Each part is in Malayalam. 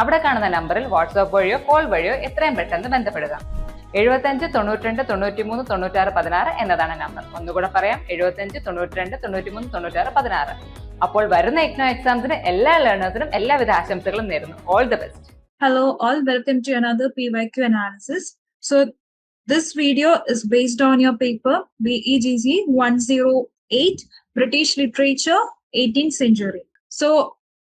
അവിടെ കാണുന്ന നമ്പറിൽ വാട്സ്ആപ്പ് വഴിയോ കോൾ വഴിയോ എത്രയും പെട്ടെന്ന് ബന്ധപ്പെടുക. എഴുപത്തഞ്ച് തൊണ്ണൂറ്റിരണ്ട് തൊണ്ണൂറ്റിമൂന്ന് തൊണ്ണൂറ്റാറ് പതിനാറ് എന്നതാണ് നമ്പർ. ഒന്നുകൂടെ പറയാം എഴുപത്തഞ്ച് തൊണ്ണൂറ്റിരണ്ട് തൊണ്ണൂറ്റിമൂന്ന് തൊണ്ണൂറ്റാറ് പതിനാറ്. അപ്പോൾ വരുന്ന ഇഗ്നോ എക്സാംസിന് എല്ലാ ലേണേഴ്സിനും എല്ലാവിധ ആശംസകളും നേരുന്നു. All the best hello all welcome to another P Y Q analysis so this video is based on your paper BEGC 108 British literature 18th Century. So,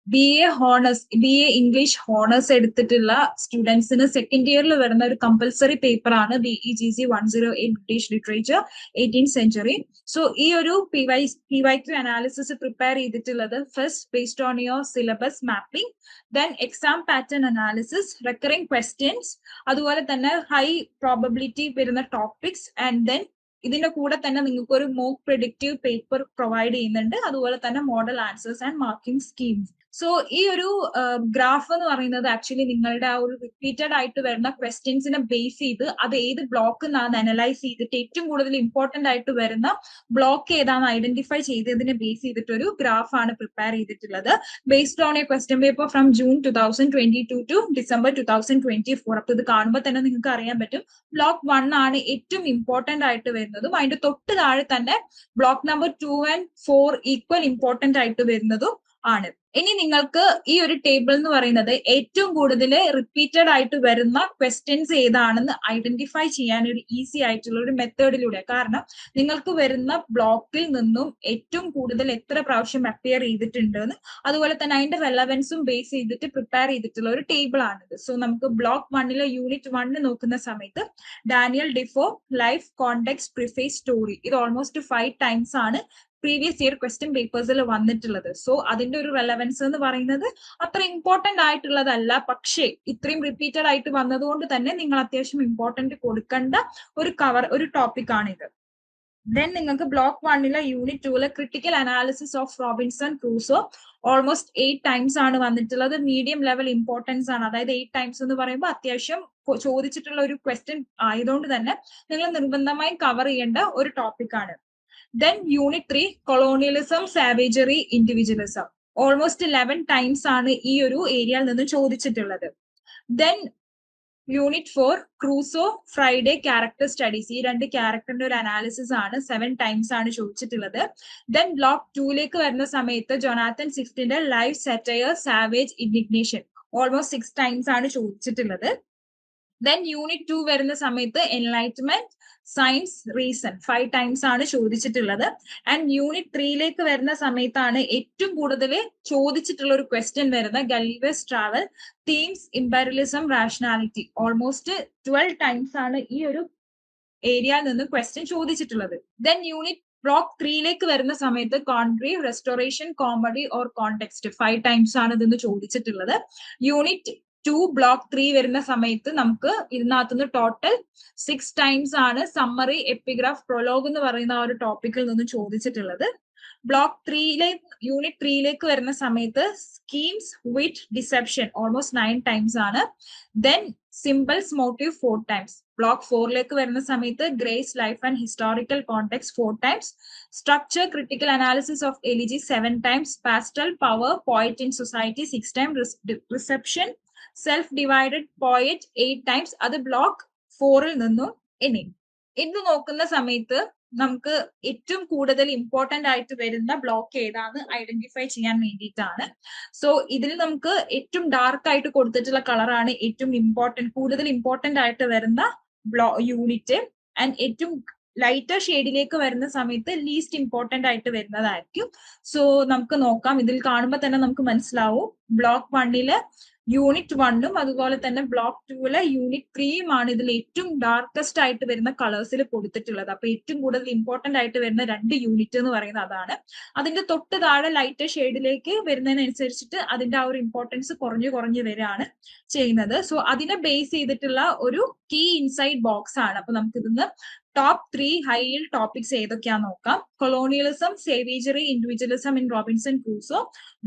B A honours B A English honours എടുത്തിട്ടുള്ള സ്റ്റുഡൻസിന് സെക്കൻഡ് ഇയറിൽ വരുന്ന ഒരു കമ്പൽസറി പേപ്പർ ആണ് B E G C one zero eight British literature eighteen century so ഈ ഒരു P Y P Y Q analysis prepare ചെയ്തിട്ടുള്ളത് first based on your syllabus mapping then exam pattern analysis recurring questions അതുപോലെ തന്നെ ഹൈ പ്രോബബിലിറ്റി വരുന്ന ടോപ്പിക്സ് ആൻഡ് ദെൻ ഇതിന്റെ കൂടെ തന്നെ നിങ്ങൾക്ക് ഒരു മോക്ക് പ്രിഡിക്റ്റീവ് പേപ്പർ പ്രൊവൈഡ് ചെയ്യുന്നുണ്ട്. അതുപോലെ തന്നെ model answers and marking schemes so ഈ ഒരു ഗ്രാഫ് എന്ന് പറയുന്നത് ആക്ച്വലി നിങ്ങളുടെ ആ ഒരു റിപ്പീറ്റഡ് ആയിട്ട് വരുന്ന ക്വസ്റ്റ്യൻസിനെ ബേസ് ചെയ്ത് അത് ഏത് ബ്ലോക്ക് എന്നാണ് അനലൈസ് ചെയ്തിട്ട് ഏറ്റവും കൂടുതൽ ഇമ്പോർട്ടന്റ് ആയിട്ട് വരുന്ന ബ്ലോക്ക് ഏതാണെന്ന് ഐഡന്റിഫൈ ചെയ്തതിനെ ബേസ് ചെയ്തിട്ട് ഒരു ഗ്രാഫ് ആണ് പ്രിപ്പയർ ചെയ്തിട്ടുള്ളത്. Based on a question paper from June two thousand twenty two to December two thousand twenty four അപ്പൊ ഇത് കാണുമ്പോൾ തന്നെ നിങ്ങൾക്ക് അറിയാൻ പറ്റും. ബ്ലോക്ക് വൺ ആണ് ഏറ്റവും ഇമ്പോർട്ടന്റ് ആയിട്ട് വരുന്നതും അതിന്റെ തൊട്ട് താഴെ തന്നെ block number two and four equal important ആയിട്ട് വരുന്നതും ആണ്. ഇനി നിങ്ങൾക്ക് ഈ ഒരു ടേബിൾ എന്ന് പറയുന്നത് ഏറ്റവും കൂടുതൽ റിപ്പീറ്റഡ് ആയിട്ട് വരുന്ന ക്വസ്റ്റ്യൻസ് ഏതാണെന്ന് ഐഡന്റിഫൈ ചെയ്യാൻ ഒരു ഈസി ആയിട്ടുള്ള ഒരു മെത്തേഡിലൂടെ കാരണം നിങ്ങൾക്ക് വരുന്ന ബ്ലോക്കിൽ നിന്നും ഏറ്റവും കൂടുതൽ എത്ര പ്രാവശ്യം അപ്പിയർ ചെയ്തിട്ടുണ്ടെന്ന് അതുപോലെ തന്നെ അതിന്റെ റെലവൻസും ബേസ് ചെയ്തിട്ട് പ്രിപ്പയർ ചെയ്തിട്ടുള്ള ഒരു ടേബിൾ ആണിത്. സോ നമുക്ക് ബ്ലോക്ക് വണ്ണിലെ യൂണിറ്റ് വണ്ണിൽ നോക്കുന്ന സമയത്ത് Daniel Defoe life contexts preface story ഇത് ഓൾമോസ്റ്റ് ഫൈവ് ടൈംസ് ആണ് പ്രീവിയസ് ഇയർ ക്വസ്റ്റ്യൻ പേപ്പേഴ്സിൽ വന്നിട്ടുള്ളത്. സോ അതിന്റെ ഒരു റെലവൻസ് എന്ന് പറയുന്നത് അത്ര ഇമ്പോർട്ടന്റ് ആയിട്ടുള്ളതല്ല. പക്ഷേ ഇത്രയും റിപ്പീറ്റഡ് ആയിട്ട് വന്നതുകൊണ്ട് തന്നെ നിങ്ങൾ അത്യാവശ്യം ഇമ്പോർട്ടന്റ് കൊടുക്കേണ്ട ഒരു കവർ ഒരു ടോപ്പിക് ആണിത്. ദെൻ നിങ്ങൾക്ക് ബ്ലോക്ക് വണ്ണിലെ unit ടൂലെ critical analysis of Robinson Crusoe almost eight times ആണ് വന്നിട്ടുള്ളത്. മീഡിയം ലെവൽ ഇമ്പോർട്ടൻസ് ആണ്. അതായത് എയ്റ്റ് ടൈംസ് എന്ന് പറയുമ്പോൾ അത്യാവശ്യം ചോദിച്ചിട്ടുള്ള ഒരു ക്വസ്റ്റ്യൻ ആയതുകൊണ്ട് തന്നെ നിങ്ങൾ നിർബന്ധമായും കവർ ചെയ്യേണ്ട ഒരു ടോപ്പിക് ആണ്. Then unit three colonialism savagery individualism almost eleven times ആണ് ഈ ഒരു ഏരിയയിൽ നിന്ന് ചോദിച്ചിട്ടുള്ളത്. Then unit four Crusoe Friday character studies ഈ രണ്ട് ക്യാരക്ടറിന്റെ ഒരു അനാലിസിസ് ആണ് സെവൻ ടൈംസ് ആണ് ചോദിച്ചിട്ടുള്ളത്. ദെൻ ബ്ലോക്ക് ടൂയിലേക്ക് വരുന്ന സമയത്ത് Jonathan സിഫ്റ്റിന്റെ life satire savage indignation almost six times ആണ് ചോദിച്ചിട്ടുള്ളത്. ദെൻ യൂണിറ്റ് ടു വരുന്ന സമയത്ത് enlightenment science reason five times ആണ് ചോദിച്ചിട്ടുള്ളത്. ആൻഡ് യൂണിറ്റ് ത്രീയിലേക്ക് വരുന്ന സമയത്താണ് ഏറ്റവും കൂടുതൽ ചോദിച്ചിട്ടുള്ള ഒരു ക്വസ്റ്റ്യൻ വരുന്ന Gulliver's travel themes imperialism rationality almost twelve times ആണ് ഈ ഒരു ഏരിയയിൽ നിന്ന് ക്വസ്റ്റ്യൻ ചോദിച്ചിട്ടുള്ളത്. ദെൻ യൂണിറ്റ് ബ്ലോക്ക് ത്രീയിലേക്ക് വരുന്ന സമയത്ത് Congreve restoration comedy or context five times ആണ് ഇതെന്ന് ചോദിച്ചിട്ടുള്ളത്. യൂണിറ്റ് ടു ബ്ലോക്ക് ത്രീ വരുന്ന സമയത്ത് നമുക്ക് ഇതിനകത്തുനിന്ന് ടോട്ടൽ സിക്സ് ടൈംസ് ആണ് സമ്മറി എപ്പിഗ്രാഫ് പ്രൊലോഗ് എന്ന് പറയുന്ന ആ ഒരു ടോപ്പിക്കിൽ നിന്ന് ചോദിച്ചിട്ടുള്ളത്. ബ്ലോക്ക് ത്രീയിലെ യൂണിറ്റ് ത്രീയിലേക്ക് വരുന്ന സമയത്ത് schemes with deception almost nine times ആണ്. Then symbols motive four times block ഫോറിലേക്ക് വരുന്ന സമയത്ത് Gray's life and historical contexts four times structure critical analysis of elegy seven times pastoral power poet in society six time reception self divided poet eight times അത് ബ്ലോക്ക് ഫോറിൽ നിന്നും ഇനി ഇത് നോക്കുന്ന സമയത്ത് നമുക്ക് ഏറ്റവും കൂടുതൽ ഇമ്പോർട്ടന്റ് ആയിട്ട് വരുന്ന ബ്ലോക്ക് ഏതാന്ന് ഐഡന്റിഫൈ ചെയ്യാൻ വേണ്ടിയിട്ടാണ്. സോ ഇതിൽ നമുക്ക് ഏറ്റവും ഡാർക്ക് ആയിട്ട് കൊടുത്തിട്ടുള്ള കളറാണ് ഏറ്റവും ഇമ്പോർട്ടന്റ് കൂടുതൽ ഇമ്പോർട്ടന്റ് ആയിട്ട് വരുന്ന ബ്ലോ യൂണിറ്റ് ആൻഡ് ഏറ്റവും ലൈറ്റർ ഷെയ്ഡിലേക്ക് വരുന്ന സമയത്ത് ലീസ്റ്റ് ഇമ്പോർട്ടന്റ് ആയിട്ട് വരുന്നതായിരിക്കും. സോ നമുക്ക് നോക്കാം. ഇതിൽ കാണുമ്പോൾ തന്നെ നമുക്ക് മനസ്സിലാവും. ബ്ലോക്ക് വണ്ണിൽ യൂണിറ്റ് വണ്ണും അതുപോലെ തന്നെ ബ്ലോക്ക് ടൂവിലെ യൂണിറ്റ് ത്രീയും ആണ് ഇതിൽ ഏറ്റവും ഡാർക്കസ്റ്റ് ആയിട്ട് വരുന്ന കളേഴ്സിൽ കൊടുത്തിട്ടുള്ളത്. അപ്പൊ ഏറ്റവും കൂടുതൽ ഇമ്പോർട്ടന്റ് ആയിട്ട് വരുന്ന രണ്ട് യൂണിറ്റ് എന്ന് പറയുന്നത് അതാണ്. അതിന്റെ തൊട്ട് താഴെ ലൈറ്റ് ഷെയ്ഡിലേക്ക് വരുന്നതിനനുസരിച്ചിട്ട് അതിന്റെ ആ ഒരു ഇമ്പോർട്ടൻസ് കുറഞ്ഞു കുറഞ്ഞു വരികയാണ് ചെയ്യുന്നത്. സോ അതിനെ ബേസ് ചെയ്തിട്ടുള്ള ഒരു കീ ഇൻസൈഡ് ബോക്സ് ആണ്. അപ്പൊ നമുക്ക് ഇതിന്ന് ടോപ്പ് ത്രീ ഹൈയിൽ ടോപ്പിക്സ് ഏതൊക്കെയാന്ന് നോക്കാം. Colonialism savagery individualism in Robinson Crusoe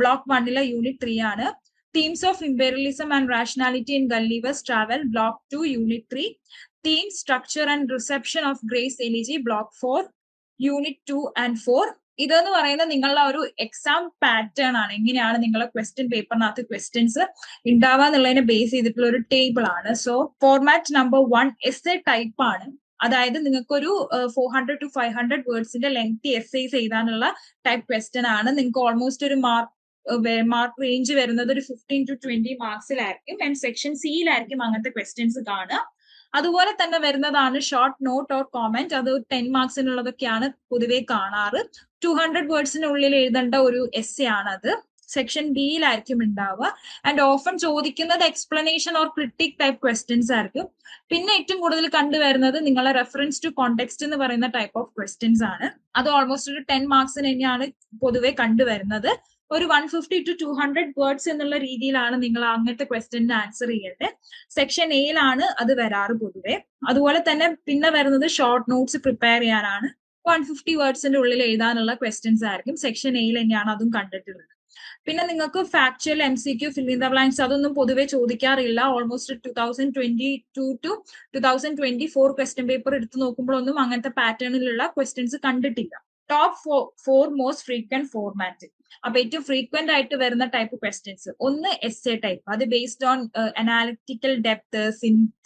block വണ്ണിലെ യൂണിറ്റ് ത്രീ ആണ്. Themes of imperialism and rationality in Gulliver's travel block two unit three theme structure and reception of Gray's elegy block four unit two and four ഇതെന്ന് പറയുന്നത് നിങ്ങളുടെ ഒരു എക്സാം പാറ്റേൺ ആണ്. എങ്ങനെയാണ് നിങ്ങളുടെ ക്വസ്റ്റ്യൻ പേപ്പറിനകത്ത് ക്വസ്റ്റ്യൻസ് ഉണ്ടാവുക എന്നുള്ളതിനെ ബേസ് ചെയ്തിട്ടുള്ള ഒരു ടേബിൾ ആണ്. So format number one S A type ആണ്. അതായത് നിങ്ങൾക്ക് ഒരു four hundred to five hundred വേർഡ്സിന്റെ length essays എഴുതാനുള്ള ടൈപ്പ് ക്വസ്റ്റ്യൻ ആണ്. നിങ്ങൾക്ക് ഓൾമോസ്റ്റ് ഒരു മാർക്ക് മാർക്ക് റേഞ്ച് വരുന്നത് ഒരു ഫിഫ്റ്റീൻ ടു ട്വന്റി മാർക്സിലായിരിക്കും ആൻഡ് സെക്ഷൻ സിയിലായിരിക്കും അങ്ങനത്തെ ക്വസ്റ്റ്യൻസ് കാണുക. അതുപോലെ തന്നെ വരുന്നതാണ് ഷോർട്ട് നോട്ട് ഓർ കോമെന്റ് അത് ടെൻ മാർക്സിനുള്ളതൊക്കെയാണ് പൊതുവെ കാണാറ്. ടു ഹൺഡ്രഡ് വേർഡ്സിനുള്ളിൽ എഴുതേണ്ട ഒരു എസ് ആണ് അത് സെക്ഷൻ ഡിയിലായിരിക്കും ഉണ്ടാവുക. ആൻഡ് ഓഫൺ ചോദിക്കുന്നത് explanation or critic type questions ആയിരിക്കും. പിന്നെ ഏറ്റവും കൂടുതൽ കണ്ടുവരുന്നത് നിങ്ങളെ റെഫറൻസ് ടു കോണ്ടെക്സ്റ്റ് എന്ന് പറയുന്ന ടൈപ്പ് ഓഫ് ക്വസ്റ്റ്യൻസ് ആണ്. അത് ഓൾമോസ്റ്റ് ഒരു ടെൻ മാർക്സിന് തന്നെയാണ് പൊതുവെ കണ്ടുവരുന്നത്. ഒരു one fifty to two hundred words എന്നുള്ള രീതിയിലാണ് നിങ്ങൾ അങ്ങനത്തെ ക്വസ്റ്റ്യന് ആൻസർ ചെയ്യേണ്ടത് സെക്ഷൻ എയിലാണ് അത് വരാറ് പൊതുവെ. അതുപോലെ തന്നെ പിന്നെ വരുന്നത് ഷോർട്ട് നോട്ട്സ് പ്രിപ്പയർ ചെയ്യാനാണ്. വൺ ഫിഫ്റ്റി വേർഡ്സിന്റെ ഉള്ളിൽ എഴുതാനുള്ള ക്വസ്റ്റ്യൻസ് ആയിരിക്കും. സെക്ഷൻ എയിൽ തന്നെയാണ് അതും കണ്ടിട്ടുള്ളത്. പിന്നെ നിങ്ങൾക്ക് factual M C Q filling the blanks അതൊന്നും പൊതുവെ ചോദിക്കാറില്ല. Almost two thousand twenty two to two thousand twenty four question paper എടുത്ത് നോക്കുമ്പോഴൊന്നും അങ്ങനത്തെ പാറ്റേണിലുള്ള ക്വസ്റ്റ്യൻസ് കണ്ടിട്ടില്ല. Top four four most frequent format അപ്പൊ ഏറ്റവും ഫ്രീക്വന്റ് ആയിട്ട് വരുന്ന ടൈപ്പ് ക്വസ്റ്റ്യൻസ് ഒന്ന് എസ് എ ടൈപ്പ് അത് based on analytical depth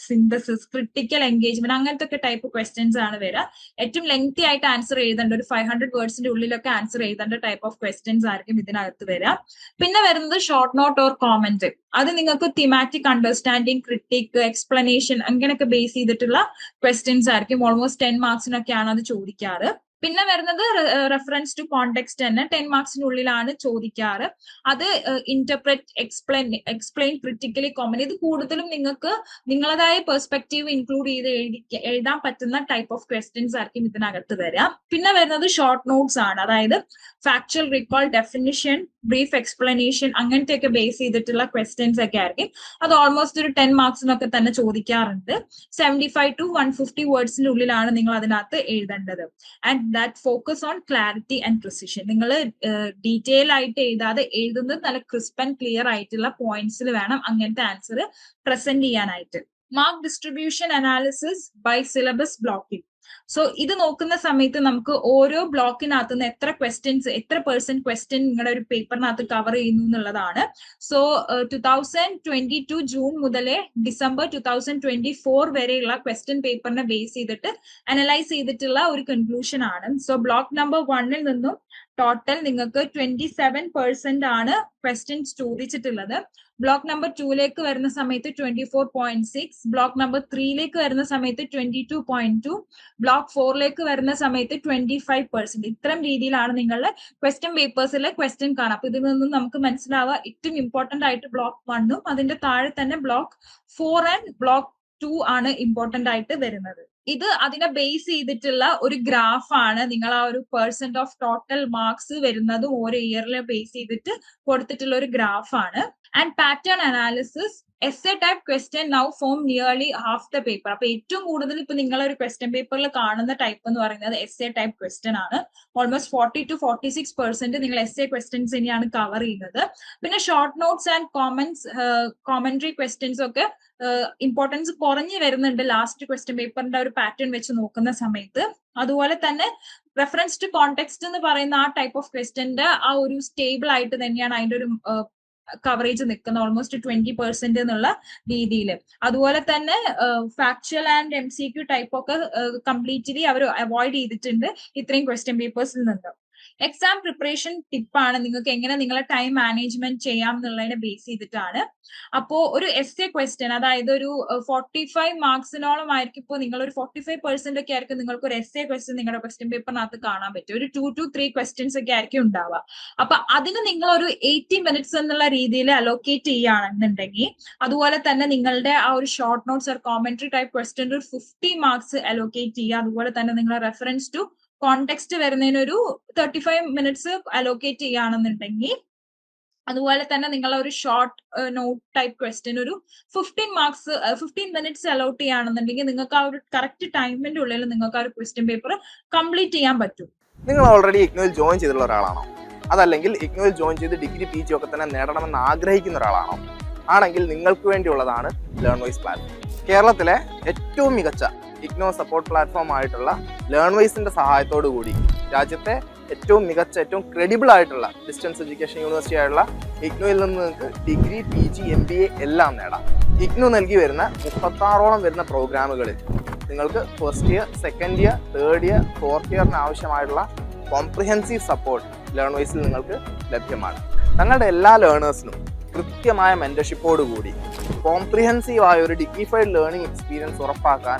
synthesis critical engagement അങ്ങനത്തെ ഒക്കെ ടൈപ്പ് ക്വസ്റ്റ്യൻസ് ആണ് വരിക ഏറ്റവും ലെങ്തി ആയിട്ട് ആൻസർ എഴുതേണ്ട ഒരു ഫൈവ് ഹൺഡ്രഡ് വേർഡ്സിന്റെ ഉള്ളിലൊക്കെ ആൻസർ എഴുതേണ്ട ടൈപ്പ് ഓഫ് ക്വസ്റ്റ്യൻസ് ആയിരിക്കും ഇതിനകത്ത് വരിക പിന്നെ വരുന്നത് ഷോർട്ട് നോട്ട് ഓർ കോമന്റ് അത് നിങ്ങൾക്ക് തിമാറ്റിക് അണ്ടർസ്റ്റാൻഡിങ് ക്രിട്ടിക് എക്സ്പ്ലനേഷൻ അങ്ങനെയൊക്കെ ബേസ് ചെയ്തിട്ടുള്ള ക്വസ്റ്റ്യൻസ് ആയിരിക്കും. ഓൾമോസ്റ്റ് ടെൻ മാർക്സിനൊക്കെയാണ് അത് ചോദിക്കാറ്. പിന്നെ വരുന്നത് റെഫറൻസ് ടു കോണ്ടെക്സ്റ്റ് തന്നെ ടെൻ മാർക്സിനുള്ളിലാണ് ചോദിക്കാറ്. അത് interpret explain explain critically common ഇത് കൂടുതലും നിങ്ങൾക്ക് നിങ്ങളതായ പെർസ്പെക്റ്റീവ് ഇൻക്ലൂഡ് ചെയ്ത് എഴുതി എഴുതാൻ പറ്റുന്ന ടൈപ്പ് ഓഫ് ക്വസ്റ്റ്യൻസ് ആയിരിക്കും ഇതിനകത്ത് വരാം. പിന്നെ വരുന്നത് ഷോർട്ട് നോട്ട്സ് ആണ്. അതായത് factual recall definition brief explanation അങ്ങനത്തെയൊക്കെ ബേസ് ചെയ്തിട്ടുള്ള ക്വസ്റ്റ്യൻസ് ഒക്കെ ആയിരിക്കും. അത് ഓൾമോസ്റ്റ് ഒരു ടെൻ മാർക്സിനൊക്കെ തന്നെ ചോദിക്കാറുണ്ട്. Seventy five to one fifty വേർഡ്സിന്റെ ഉള്ളിലാണ് നിങ്ങൾ അതിനകത്ത് എഴുതേണ്ടത്. And that focus on clarity and precision നിങ്ങൾ ഡീറ്റെയിൽ ആയിട്ട് എഴുതാതെ എഴുതുന്നത് നല്ല ക്രിസ്പ് ആൻഡ് ക്ലിയർ ആയിട്ടുള്ള പോയിന്റ്സിൽ വേണം അങ്ങനത്തെ ആൻസർ പ്രസന്റ് ചെയ്യാനായിട്ട്. Mark distribution analysis by syllabus blocking so ഇത് നോക്കുന്ന സമയത്ത് നമുക്ക് ഓരോ ബ്ലോക്കിനകത്ത് നിന്ന് എത്ര ക്വസ്റ്റ്യൻസ് എത്ര പേഴ്സെന്റ് ക്വസ്റ്റ്യൻ നിങ്ങളുടെ ഒരു പേപ്പറിനകത്ത് കവർ ചെയ്യുന്നു എന്നുള്ളതാണ്. So two thousand twenty two June മുതലേ December two thousand twenty four വരെയുള്ള ക്വസ്റ്റ്യൻ പേപ്പറിനെ ബേസ് ചെയ്തിട്ട് അനലൈസ് ചെയ്തിട്ടുള്ള ഒരു കൺക്ലൂഷൻ ആണ്. സോ ബ്ലോക്ക് നമ്പർ വണ്ണിൽ നിന്നും ടോട്ടൽ നിങ്ങൾക്ക് ട്വന്റി സെവൻ പെർസെന്റ് ആണ് ക്വസ്റ്റ്യൻസ് ചോദിച്ചിട്ടുള്ളത്. ബ്ലോക്ക് നമ്പർ ടൂയിലേക്ക് വരുന്ന സമയത്ത് twenty four point six block number ത്രീയിലേക്ക് വരുന്ന സമയത്ത് twenty two point two block ഫോറിലേക്ക് വരുന്ന സമയത്ത് ട്വന്റി ഫൈവ് പെർസെന്റ് ഇത്തരം രീതിയിലാണ് നിങ്ങളുടെ ക്വസ്റ്റ്യൻ പേപ്പേഴ്സിലെ ക്വസ്റ്റ്യൻ കാണാം അപ്പൊ ഇതിൽ നിന്നും നമുക്ക് മനസ്സിലാവുക ഏറ്റവും ഇമ്പോർട്ടന്റ് ആയിട്ട് ബ്ലോക്ക് വണ്ണും അതിന്റെ താഴെ തന്നെ block four and block two ആണ് ഇമ്പോർട്ടന്റ് ആയിട്ട് വരുന്നത്. ഇത് അതിനെ ബേസ് ചെയ്തിട്ടുള്ള ഒരു ഗ്രാഫാണ് നിങ്ങൾ ആ ഒരു പെർസെന്റ് ഓഫ് ടോട്ടൽ മാർക്സ് വരുന്നത് ഓരോ ഇയറിലെ ബേസ് ചെയ്തിട്ട് കൊടുത്തിട്ടുള്ള ഒരു ഗ്രാഫാണ് and pattern analysis S A type question now form nearly half the paper അപ്പൊ ഏറ്റവും കൂടുതൽ ഇപ്പൊ നിങ്ങൾ ഒരു ക്വസ്റ്റ്യൻ പേപ്പറിൽ കാണുന്ന ടൈപ്പ് എന്ന് പറയുന്നത് എസ് എ ടൈപ്പ് ക്വസ്റ്റ്യൻ ആണ്. Almost forty to forty six percent നിങ്ങൾ എസ് എ ക്വസ്റ്റ്യൻസ് തന്നെയാണ് കവർ ചെയ്യുന്നത്. പിന്നെ short notes and comments commentary questions ഒക്കെ ഇമ്പോർട്ടൻസ് കുറഞ്ഞു വരുന്നുണ്ട് ലാസ്റ്റ് ക്വസ്റ്റ്യൻ പേപ്പറിന്റെ ഒരു പാറ്റേൺ വെച്ച് നോക്കുന്ന സമയത്ത്. അതുപോലെ തന്നെ റെഫറൻസ് ടു കോണ്ടെക്സ്റ്റ് എന്ന് പറയുന്ന ആ ടൈപ്പ് ഓഫ് ക്വസ്റ്റ്യന്റെ ആ ഒരു സ്റ്റേബിൾ ആയിട്ട് തന്നെയാണ് അതിന്റെ ഒരു കവറേജ് നിൽക്കുന്നത് ഓൾമോസ്റ്റ് ട്വന്റി പെർസെന്റ് എന്നുള്ള രീതിയിൽ. അതുപോലെ തന്നെ factual and M C Q type ഒക്കെ കംപ്ലീറ്റ്ലി അവർ അവോയ്ഡ് ചെയ്തിട്ടുണ്ട് ഇത്രയും ക്വസ്റ്റ്യൻ പേപ്പേഴ്സിൽ നിന്ന്. എക്സാം പ്രിപ്പറേഷൻ ടിപ്പാണ് നിങ്ങൾക്ക് എങ്ങനെ നിങ്ങളെ ടൈം മാനേജ്മെന്റ് ചെയ്യാം എന്നുള്ളതിനെ ബേസ് ചെയ്തിട്ടാണ്. അപ്പോ ഒരു എസ് എ ക്വസ്റ്റ്യൻ അതായത് ഒരു ഫോർട്ടി ഫൈവ് മാർക്സിനോളം ആയിരിക്കും ഇപ്പോൾ നിങ്ങൾ ഒരു ഫോർട്ടി ഫൈവ് പെർസെന്റ് ഒക്കെ ആയിരിക്കും നിങ്ങൾക്ക് ഒരു എസ് എ ക്വസ്റ്റ്യൻ നിങ്ങളുടെ ക്വസ്റ്റ്യൻ പേപ്പറിനകത്ത് കാണാൻ പറ്റും. ഒരു ടു ടു ത്രീ ക്വസ്റ്റ്യൻസ് ഒക്കെ ആയിരിക്കും ഉണ്ടാവുക. അപ്പൊ അതിന് നിങ്ങൾ ഒരു എയ്റ്റി മിനിറ്റ്സ് എന്നുള്ള രീതിയിൽ അലോക്കേറ്റ് ചെയ്യുകയാണെന്നുണ്ടെങ്കിൽ അതുപോലെ തന്നെ നിങ്ങളുടെ ആ ഒരു short notes or commentary type question ഒരു ഫിഫ്റ്റി മാർക്സ് അലോക്കേറ്റ് ചെയ്യുക. അതുപോലെ തന്നെ നിങ്ങളുടെ റെഫറൻസ് ടു കോണ്ടെക്സ്റ്റ് വരുന്നതിന് ഒരു തേർട്ടി ഫൈവ് മിനിറ്റ്സ് അലോക്കേറ്റ് ചെയ്യുകയാണെന്നുണ്ടെങ്കിൽ അതുപോലെ തന്നെ നിങ്ങൾ ഒരു ഷോർട്ട് നോട്ട് ടൈപ്പ് ക്വസ്റ്റ്യൻ ഒരു fifteen marks fifteen minutes allot ചെയ്യുകയാണെന്നുണ്ടെങ്കിൽ നിങ്ങൾക്ക് ആ ഒരു കറക്റ്റ് ടൈമിന്റെ ഉള്ളിൽ നിങ്ങൾക്ക് ആ ഒരു ക്വസ്റ്റ്യൻ പേപ്പർ കംപ്ലീറ്റ് ചെയ്യാൻ പറ്റും. നിങ്ങൾ ഓൾറെഡി ഇഗ്നോയിൽ ജോയിൻ ചെയ്തിട്ടുള്ള ഒരാളാണോ? അതല്ലെങ്കിൽ ഇഗ്നോയിൽ ജോയിൻ ചെയ്ത് ഡിഗ്രി പി ജി ഒക്കെ തന്നെ നേടണമെന്ന് ആഗ്രഹിക്കുന്ന ഒരാളാണോ? ആണെങ്കിൽ നിങ്ങൾക്ക് വേണ്ടിയുള്ളതാണ് ലേൺ വൈസ് പ്ലാൻ കേരളത്തിലെ ഏറ്റവും മികച്ച ഇഗ്നോ സപ്പോർട്ട് പ്ലാറ്റ്ഫോം ആയിട്ടുള്ള ലേൺ വൈസിന്റെ സഹായത്തോടു കൂടി രാജ്യത്തെ ഏറ്റവും മികച്ച ഏറ്റവും ക്രെഡിബിൾ ആയിട്ടുള്ള ഡിസ്റ്റൻസ് എഡ്യൂക്കേഷൻ യൂണിവേഴ്സിറ്റി ആയിട്ടുള്ള ഇഗ്നോയിൽ നിന്ന് നിങ്ങൾക്ക് degree P G M B A എല്ലാം നേടാം. ഇഗ്നോ നൽകി വരുന്ന മുപ്പത്താറോളം വരുന്ന പ്രോഗ്രാമുകളിൽ നിങ്ങൾക്ക് first year second year third year fourth ഇയറിന് ആവശ്യമായിട്ടുള്ള കോംപ്രിഹെൻസീവ് സപ്പോർട്ട് ലേൺ വൈസിൽ നിങ്ങൾക്ക് ലഭ്യമാണ്. തങ്ങളുടെ എല്ലാ ലേണേഴ്സിനും കൃത്യമായ മെന്റർഷിപ്പോടുകൂടി കോംപ്രിഹെൻസീവായ ഒരു ഡിഗ്നിഫൈഡ് ലേണിംഗ് എക്സ്പീരിയൻസ് ഉറപ്പാക്കാൻ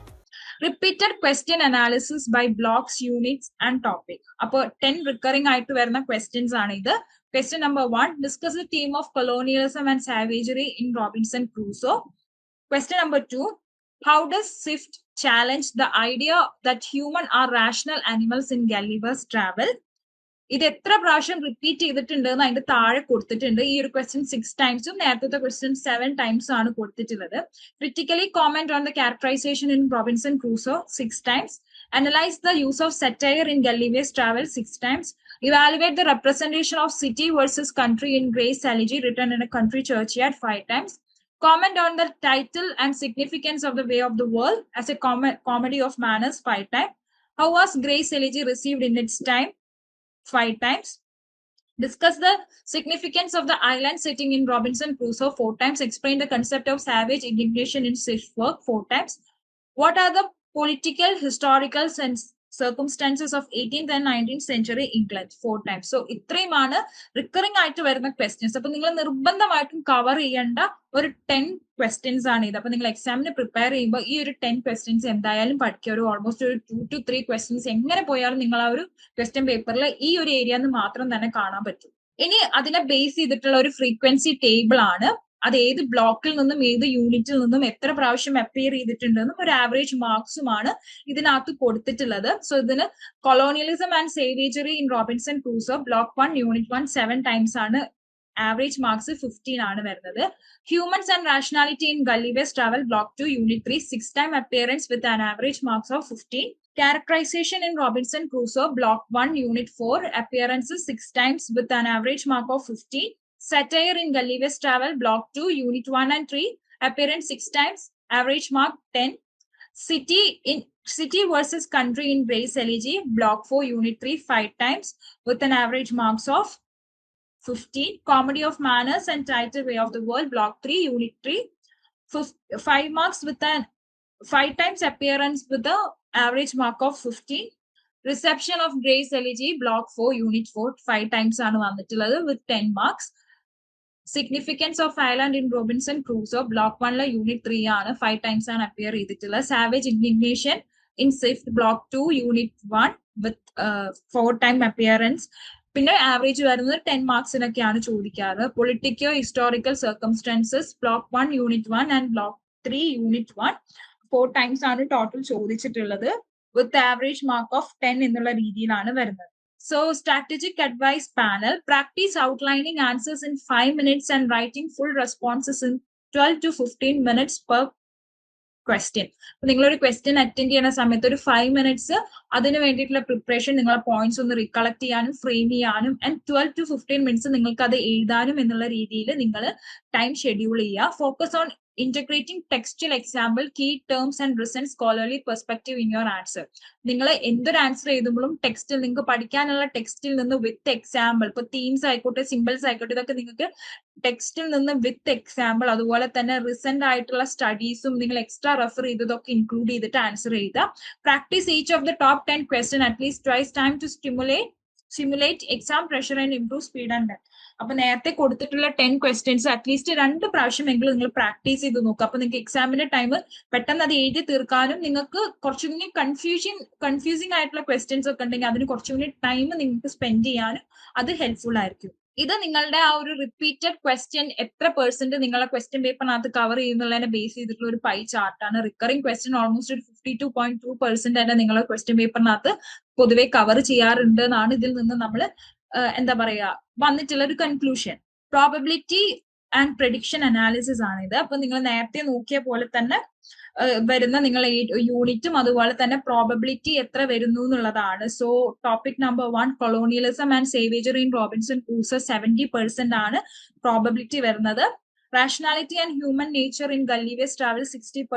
Repeated question analysis by blocks units and topic അപ്പോൾ ടെൻ റിക്കറിംഗ് ആയിട്ട് വരുന്ന ക്വസ്റ്റ്യൻസ് ആണ് ഇത്. Question number one discuss the theme of colonialism and savagery in Robinson Crusoe question number two how does Swift challenge the idea that human are rational animals in Gulliver's travel ഇത് എത്ര പ്രാവശ്യം റിപ്പീറ്റ് ചെയ്തിട്ടുണ്ട് എന്ന് അതിന്റെ താഴെ കൊടുത്തിട്ടുണ്ട് ഈ ഒരു ക്വസ്റ്റ്യൻ സിക്സ് ടൈംസും നേരത്തെ ക്വസ്റ്റ്യൻ സെവൻ ടൈംസും ആണ് കൊടുത്തിട്ടുള്ളത് critically comment on the characterisation in Robinson Crusoe six times analyze the use of satire in Gulliver's Travel six times, evaluate the representation of city versus country in Grace Elegy written in a country churchyard five times, comment on the title and significance of the way of the world as a com- comedy of manners five times, how was Grace Elegy received in its time Five times, discuss the significance of the island setting in Robinson Crusoe four times, explain the concept of savage indignation in Swift's work four times, what are the political, historical sense, circumstances of 18th and 19th century England four times so ഇത്രയുമാണ് റിക്കറിംഗ് ആയിട്ട് വരുന്ന ക്വസ്റ്റ്യൻസ് അപ്പൊ നിങ്ങൾ നിർബന്ധമായിട്ടും കവർ ചെയ്യേണ്ട ഒരു ടെൻ ക്വസ്റ്റ്യൻസ് ആണ് ഇത്. അപ്പൊ നിങ്ങൾ എക്സാമിന് പ്രിപ്പയർ ചെയ്യുമ്പോൾ ഈ ഒരു ടെൻ ക്വസ്റ്റ്യൻസ് എന്തായാലും പഠിക്കുക. ഒരു ഓൾമോസ്റ്റ് ഒരു ടു ടു ത്രീ ക്വസ്റ്റ്യൻസ് എങ്ങനെ പോയാലും നിങ്ങൾ ആ ഒരു ക്വസ്റ്റ്യൻ പേപ്പറിൽ ഈ ഒരു ഏരിയ മാത്രം തന്നെ കാണാൻ പറ്റും. ഇനി അതിനെ ബേസ് ചെയ്തിട്ടുള്ള ഒരു ഫ്രീക്വൻസി ടേബിൾ ആണ്. അത് ഏത് ബ്ലോക്കിൽ നിന്നും ഏത് യൂണിറ്റിൽ നിന്നും എത്ര പ്രാവശ്യം അപ്പിയർ ചെയ്തിട്ടുണ്ടെന്നും ഒരു ആവറേജ് മാർക്സുമാണ് ഇതിനകത്ത് കൊടുത്തിട്ടുള്ളത്. സോ ഇതിന് colonialism and savagery in Robinson Crusoe block one unit one seven times ആണ് ആവറേജ് മാർക്സ് ഫിഫ്റ്റീൻ ആണ് വരുന്നത്. Humans and rationality in Gulliver's travel block two unit three six time appearance with an average marks of fifteen Characterization in Robinson Crusoe, block 1, unit 4, appearances 6 times with an average mark of 15. Satire in Gulliver's Travel, Block 2, Unit 1 and 3, appearance 6 times, average mark 10. City in City versus Country in Grace Elegy, Block 4, Unit 3, 5 times with an average marks of 15. Comedy of Manners and Title Way of the World, Block 3, Unit 3, 5 marks with an 5 times appearance with the average mark of 15. Reception of Grace Elegy, Block 4, Unit 4, 5 times ആണ് വന്നിട്ടുള്ളത് with 10 marks. significance of island in Robinson Crusoe block വണ്ണിലെ യൂണിറ്റ് ത്രീ ആണ്. ഫൈവ് ടൈംസ് ആണ് അപ്പിയർ ചെയ്തിട്ടുള്ളത്. Savage indignation in Swift block two unit one with four time appearance പിന്നെ ആവറേജ് വരുന്നത് ടെൻ മാർക്സിനൊക്കെയാണ് ചോദിക്കാറ്. Politico historical circumstances block one unit one and block three unit one four times ആണ് ടോട്ടൽ ചോദിച്ചിട്ടുള്ളത്. With average mark of ten എന്നുള്ള രീതിയിലാണ് വരുന്നത്. So, strategic advice panel practice outlining answers in five minutes and writing full responses in 12 to 15 minutes per question നിങ്ങളൊരു ക്വസ്റ്റ്യൻ അറ്റൻഡ് ചെയ്യുന്ന സമയത്ത് ഒരു ഫൈവ് മിനിറ്റ്സ് അതിന് വേണ്ടിയിട്ടുള്ള പ്രിപ്പറേഷൻ നിങ്ങളെ പോയിന്റ്സ് ഒന്ന് റികളക്ട് ചെയ്യാനും ഫ്രെയിം ചെയ്യാനും and twelve to fifteen minutes നിങ്ങൾക്ക് അത് എഴുതാനും എന്നുള്ള രീതിയിൽ നിങ്ങൾ ടൈം ഷെഡ്യൂൾ ചെയ്യുക. Focus on integrating textual example key terms and reason scholarly perspective in your answer നിങ്ങൾ എന്തൊരു ആൻസർ എഴുതുമ്പോഴും ടെക്സ്റ്റിൽ നിങ്ങൾക്ക് പഠിക്കാനുള്ള ടെക്സ്റ്റിൽ നിന്ന് വിത്ത് എക്സാമ്പിൾ ഇപ്പൊ തീംസ് ആയിക്കോട്ടെ സിമ്പിൾസ് ആയിക്കോട്ടെ ഇതൊക്കെ നിങ്ങൾക്ക് ടെക്സ്റ്റിൽ നിന്ന് വിത്ത് എക്സാമ്പിൾ അതുപോലെ തന്നെ റിസെന്റ് ആയിട്ടുള്ള സ്റ്റഡീസും നിങ്ങൾ എക്സ്ട്രാ റെഫർ ചെയ്തതൊക്കെ ഇൻക്ലൂഡ് ചെയ്തിട്ട് ആൻസർ ചെയ്യുക practice each of the top ten question at least twice time to stimulate simulate exam pressure and improve speed and അപ്പൊ നേരത്തെ കൊടുത്തിട്ടുള്ള ടെൻ ക്വസ്റ്റ്യൻസ് അറ്റ്ലീസ്റ്റ് രണ്ട് പ്രാവശ്യമെങ്കിലും നിങ്ങൾ പ്രാക്ടീസ് ചെയ്ത് നോക്കുക അപ്പൊ നിങ്ങൾക്ക് എക്സാമിന്റെ ടൈം പെട്ടെന്ന് അത് എഴുതി തീർക്കാനും നിങ്ങൾക്ക് കുറച്ചും കൂടി കൺഫ്യൂഷൻ കൺഫ്യൂസിംഗ് ആയിട്ടുള്ള ക്വസ്റ്റ്യൻസ് ഒക്കെ ഉണ്ടെങ്കിൽ അതിന് കുറച്ചും കൂടി ടൈം നിങ്ങൾക്ക് സ്പെൻഡ് ചെയ്യാനും അത് ഹെൽപ്ഫുൾ ആയിരിക്കും. ഇത് നിങ്ങളുടെ ആ ഒരു റിപ്പീറ്റഡ് ക്വസ്റ്റ്യൻ എത്ര പെർസെന്റ് നിങ്ങളുടെ ക്വസ്റ്റ്യൻ പേപ്പറിനകത്ത് കവർ ചെയ്യുന്നുള്ളതിനെ ബേസ് ചെയ്തിട്ടുള്ള ഒരു പൈ ചാർട്ടാണ് റിക്കറിംഗ് ക്വസ്റ്റ്യൻ ഓൾമോസ്റ്റ് ഒരു fifty two point two percent തന്നെ നിങ്ങളുടെ ക്വസ്റ്റ്യൻ പേപ്പറിനകത്ത് പൊതുവെ കവർ ചെയ്യാറുണ്ട് എന്നാണ് ഇതിൽ നിന്ന് നമ്മൾ എന്താ പറയാ വന്നിട്ടുള്ള ഒരു conclusion probability and prediction analysis ആണ് ഇത്. അപ്പൊ നിങ്ങൾ നേരത്തെ നോക്കിയ പോലെ തന്നെ വരുന്ന നിങ്ങൾ യൂണിറ്റും അതുപോലെ തന്നെ പ്രോബബിലിറ്റി എത്ര വരുന്നു എന്നുള്ളതാണ്. So topic number one colonialism and savagery in Robinson Crusoe seventy percent ആണ് പ്രോബബിലിറ്റി വരുന്നത്. Rationality and human nature in Gulliver's Travel 60%,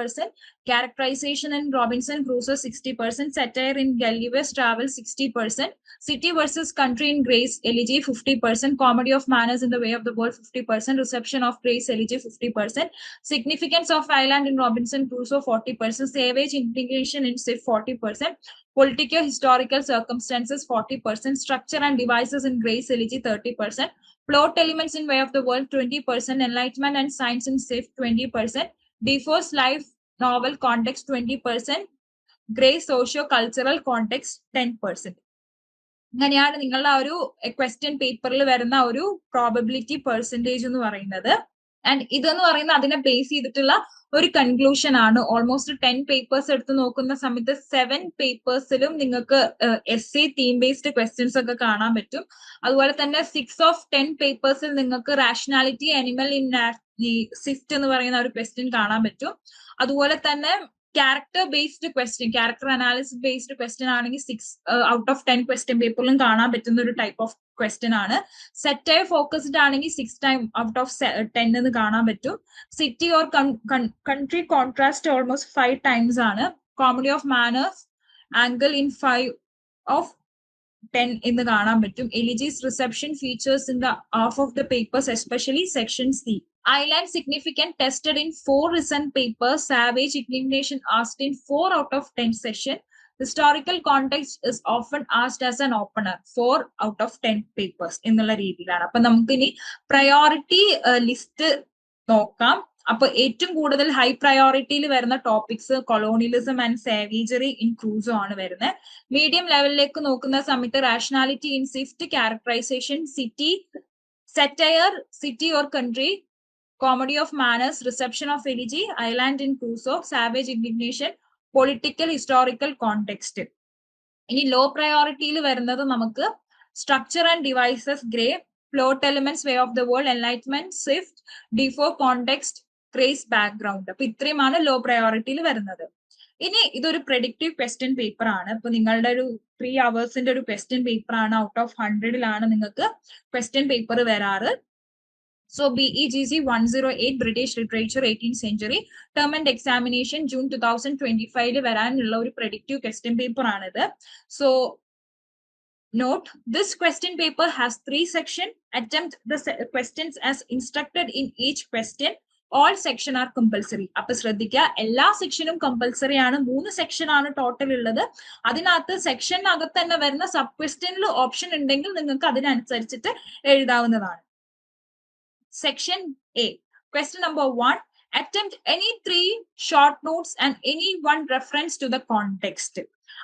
characterization in Robinson Crusoe 60%, satire in Gulliver's Travel 60%, city versus country in Grace Elegy 50%, comedy of manners in the way of the world 50%, reception of Grace Elegy 50%, significance of island in Robinson Crusoe 40%, savage integration in SIF 40%, political historical circumstances 40%, structure and devices in Grace Elegy 30%, plot elements in way of the world 20% enlightenment and science in safe 20% defoe's life novel context 20% gray socio cultural context 10% അങ്ങനെയാണ് നിങ്ങളുടെ ആ ഒരു ക്വസ്റ്റ്യൻ പേപ്പറിൽ വരുന്ന ഒരു പ്രോബബിലിറ്റി പെർസെന്റേജ് എന്ന് പറയുന്നത് ആൻഡ് ഇതെന്ന് പറയുന്ന അതിനെ ബേസ് ചെയ്തിട്ടുള്ള ഒരു കൺക്ലൂഷൻ ആണ്. ഓൾമോസ്റ്റ് ടെൻ പേപ്പേഴ്സ് എടുത്ത് നോക്കുന്ന സമയത്ത് സെവൻ പേപ്പേഴ്സിലും നിങ്ങൾക്ക് as a theme based questions ഒക്കെ കാണാൻ പറ്റും. അതുപോലെ തന്നെ സിക്സ് ഓഫ് ടെൻ പേപ്പേഴ്സിൽ നിങ്ങൾക്ക് റാഷണാലിറ്റി അനിമൽ ഇൻ സിഫ്റ്റ് എന്ന് പറയുന്ന ഒരു ക്വസ്റ്റ്യൻ കാണാൻ പറ്റും. അതുപോലെ തന്നെ character based question character analysis based question ആണെങ്കിൽ six out of ten question പേപ്പറിലും കാണാൻ പറ്റുന്ന ഒരു ടൈപ്പ് ഓഫ് ക്വസ്റ്റ്യൻ ആണ്. സെറ്റ് ഫോക്കസ്ഡ് ആണെങ്കിൽ six time out of ten എന്ന് കാണാൻ പറ്റും. City or country contrast almost five times ആണ്. Comedy of manners angle in five of ten എന്ന് കാണാൻ പറ്റും. Elegies reception features in the half of the papers especially section C Island significant tested in four recent papers. Savage indignation asked in four out of ten session. Historical context is often asked as an opener. Four out of ten papers എന്നുള്ള രീതിയിലാണ് അപ്പൊ നമുക്കിനി പ്രയോറിറ്റി ലിസ്റ്റ് നോക്കാം അപ്പൊ ഏറ്റവും കൂടുതൽ ഹൈ പ്രയോറിറ്റിയിൽ വരുന്ന topics colonialism and savagery in Crusoe ആണ് വരുന്നത് മീഡിയം ലെവലിലേക്ക് നോക്കുന്ന സമയത്ത് rationality in Swift characterization city satire city or country comedy of manners reception of elegy island in Crusoe savage indignation, political historical context ഇനി ലോ പ്രയോറിറ്റിയിൽ വരുന്നത് നമുക്ക് structure and devices Gray plot elements way of the world enlightenment Swift Defoe context Gray's background അപ്പൊ ഇത്രയുമാണ് ലോ പ്രയോറിറ്റിയിൽ വരുന്നത്. ഇനി ഇതൊരു പ്രഡിക്റ്റീവ് ക്വസ്റ്റ്യൻ പേപ്പർ ആണ്. ഇപ്പൊ നിങ്ങളുടെ ഒരു ത്രീ അവേഴ്സിന്റെ ഒരു ക്വസ്റ്റ്യൻ പേപ്പർ ആണ്. ഔട്ട് ഓഫ് ഹൺഡ്രഡിലാണ് നിങ്ങൾക്ക് ക്വസ്റ്റ്യൻ പേപ്പർ വരാറ്. So BEGC 108 British Literature 18th Century Term and Examination June 2025 വരാനുള്ള ഒരു predictive question paper ആണിത്. So note this question paper has three section. Attempt the questions as instructed in each question. Section are compulsory അപ്പൊ ശ്രദ്ധിക്കുക എല്ലാ സെക്ഷനും കമ്പൽസറി ആണ് മൂന്ന് സെക്ഷൻ ആണ് ടോട്ടൽ ഉള്ളത് അതിനകത്ത് സെക്ഷനകത്ത് തന്നെ വരുന്ന സബ് ക്വസ്റ്റ്യനിൽ ഓപ്ഷൻ ഉണ്ടെങ്കിൽ നിങ്ങൾക്ക് അതിനനുസരിച്ചിട്ട് എഴുതാവുന്നതാണ് Section A. Question number one. Attempt any three short notes and any one reference to the context.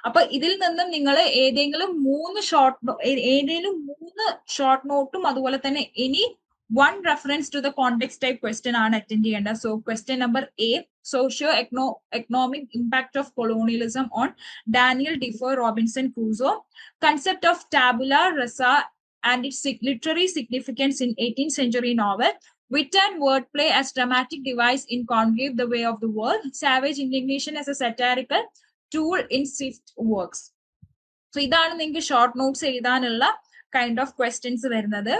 അപ്പൊ ഇതിൽ നിന്നും നിങ്ങൾ ഏതെങ്കിലും മൂന്ന് ഷോർട്ട് ഏതെങ്കിലും മൂന്ന് ഷോർട്ട് നോട്ടും അതുപോലെ തന്നെ any one reference to the context type question ആണ് അറ്റൻഡ് ചെയ്യേണ്ടത് so question number A socio econo economic impact of colonialism on Daniel Defoe Robinson Crusoe concept of tabula rasa and its literary significance in 18th century novel, Wit and wordplay as dramatic device in Congreve, The Way of the World. Savage indignation as a satirical tool in Swift works. So ഇതാണ് നിങ്ങൾക്ക് ഷോർട്ട് നോട്ട്സ് എഴുതാനുള്ള കൈൻഡ് ഓഫ് ക്വസ്റ്റ്യൻസ് വരുന്നത്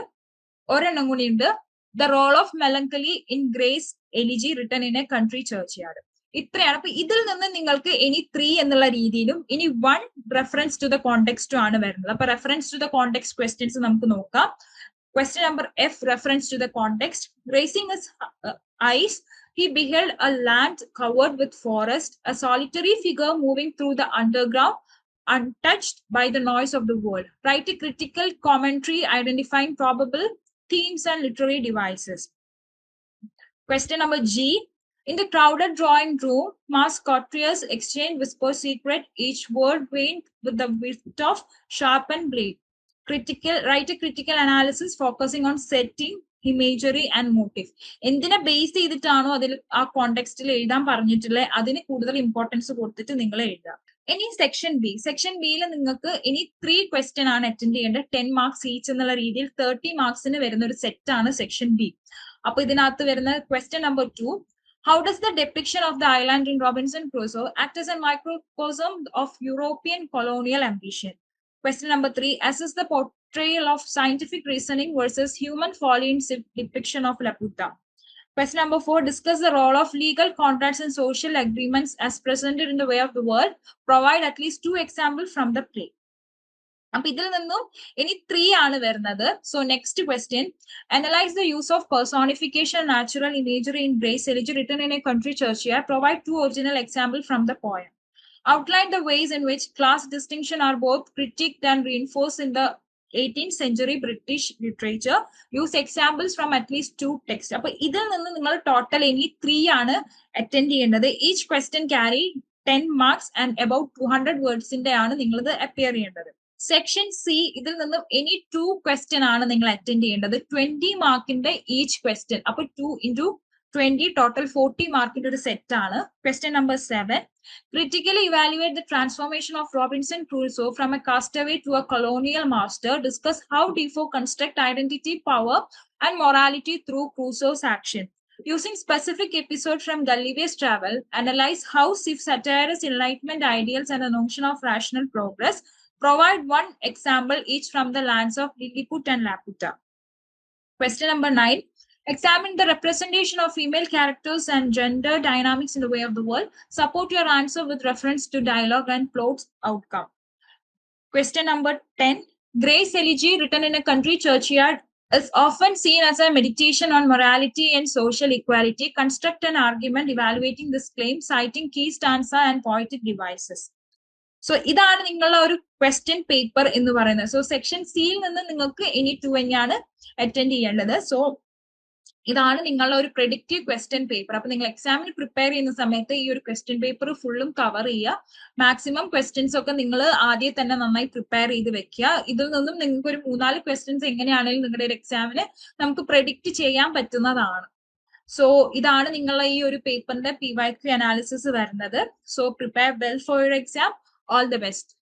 ഒരെണ്ണം കൂടി ഉണ്ട് the role of melancholy in Gray's Elegy written in a country churchyard ഇത്രയാണ് അപ്പൊ ഇതിൽ നിന്ന് നിങ്ങൾക്ക് ഇനി ത്രീ എന്നുള്ള രീതിയിലും ഇനി വൺ റെഫറൻസ് ടു ദ കോണ്ടെക്സ്റ്റും ആണ് വരുന്നത് അപ്പൊ reference to the context questions നമുക്ക് നോക്കാം question number F reference to the context raising his eyes he beheld a land covered with forest, a solitary figure moving through the underground, untouched by the noise of the world. Write a critical commentary identifying probable themes and literary devices. Question number G. In the crowded drawing room, masked courtiers exchange whisper secret, each word veined with the wit of sharpened blade. Critical, write a critical analysis focusing on setting, imagery and motive. എന്തിനെ ബേസ് ചെയ്തിട്ടാണോ അതിൽ ആ കോണ്ടെക്സ്റ്റിൽ എഴുതാൻ പറഞ്ഞിട്ടുള്ളത് അതിന് കൂടുതൽ ഇമ്പോർട്ടൻസ് കൊടുത്തിട്ട് നിങ്ങൾ എഴുതുക. ഇനി സെക്ഷൻ ബി സെക്ഷൻ ബിയിൽ നിങ്ങൾക്ക് ഇനി ത്രീ ക്വസ്റ്റ്യൻ ആണ് അറ്റൻഡ് ചെയ്യേണ്ടത്. ടെൻ മാർക്സ് ഈച്ച് എന്നുള്ള രീതിയിൽ തേർട്ടി മാർക്സിന് വരുന്ന ഒരു സെറ്റ് ആണ് സെക്ഷൻ ബി അപ്പൊ ഇതിനകത്ത് വരുന്ന question number two How does the depiction of the island in Robinson Crusoe act as a microcosm of European colonial ambition? Question number three Assess the portrayal of scientific reasoning versus human folly in depiction of Laputa. Question number four Discuss the role of legal contracts and social agreements as presented in the way of the world. Provide at least two examples from the play. അപ്പൊ ഇതിൽ നിന്നും ഇനി ത്രീ ആണ് വരുന്നത്. So next question analyse the use of personification natural imagery in Gray's elegy written in a country church provide two original example from the poem outline the ways in which class distinction are both critic and reinforce in the eighteen century British literature use examples from at least two text അപ്പൊ ഇതിൽ നിന്ന് നിങ്ങൾ ടോട്ടൽ ഇനി ത്രീ ആണ് അറ്റൻഡ് ചെയ്യേണ്ടത്. Each question carry ten marks and about two hundred വേർഡ്സിന്റെ ആണ് നിങ്ങളിത് അപ്പിയർ ചെയ്യേണ്ടത്. സെക്ഷൻ സി ഇതിൽ നിന്നും ഇനി ടു ക്വസ്റ്റ്യൻ ആണ് നിങ്ങൾ അറ്റൻഡ് ചെയ്യേണ്ടത് ട്വന്റി മാർക്കിന്റെ ഈച്ച് ക്വസ്റ്റ്യൻ അപ്പൊ two into twenty total forty മാർക്കിന്റെ ഒരു സെറ്റ് ആണ് question number seven critically evaluate the transformation of Robinson Crusoe from a castaway to a colonial master. Discuss how Defoe construct identity, power, and morality through Crusoe's action. Using specific episodes from Gulliver's travel, analyze how Sif satires enlightenment ideals and the notion of rational progress. Provide one example each from the lands of Lilliput and Laputa. Question number nine. Examine the representation of female characters and gender dynamics in the way of the world. Support your answer with reference to dialogue and plot's outcome. Question number 10. Grace Elegy, written in a country churchyard, is often seen as a meditation on morality and social equality. Construct an argument evaluating this claim, citing key stanza and poetic devices. So ഇതാണ് നിങ്ങളുടെ ഒരു ക്വസ്റ്റ്യൻ പേപ്പർ എന്ന് പറയുന്നത്. സോ സെക്ഷൻ സിയിൽ നിന്ന് നിങ്ങൾക്ക് ഇനി ടു തന്നെയാണ് അറ്റൻഡ് ചെയ്യേണ്ടത്. സോ ഇതാണ് നിങ്ങളുടെ ഒരു പ്രെഡിക്റ്റീവ് ക്വസ്റ്റ്യൻ പേപ്പർ അപ്പൊ നിങ്ങൾ എക്സാമിന് പ്രിപ്പയർ ചെയ്യുന്ന സമയത്ത് ഈ ഒരു ക്വസ്റ്റ്യൻ പേപ്പർ ഫുള്ളും കവർ ചെയ്യുക. മാക്സിമം ക്വസ്റ്റ്യൻസ് ഒക്കെ നിങ്ങൾ ആദ്യം തന്നെ നന്നായി പ്രിപ്പയർ ചെയ്ത് വെക്കുക. ഇതിൽ നിന്നും നിങ്ങൾക്ക് ഒരു മൂന്നാൽ ക്വസ്റ്റ്യൻസ് എങ്ങനെയാണെങ്കിലും നിങ്ങളുടെ ഒരു എക്സാമിന് നമുക്ക് പ്രെഡിക്റ്റ് ചെയ്യാൻ പറ്റുന്നതാണ്. സോ ഇതാണ് നിങ്ങളുടെ ഈ ഒരു പേപ്പറിന്റെ പി വൈ ക്യു അനാലിസിസ് വരുന്നത്. So prepare well for your exam All the best.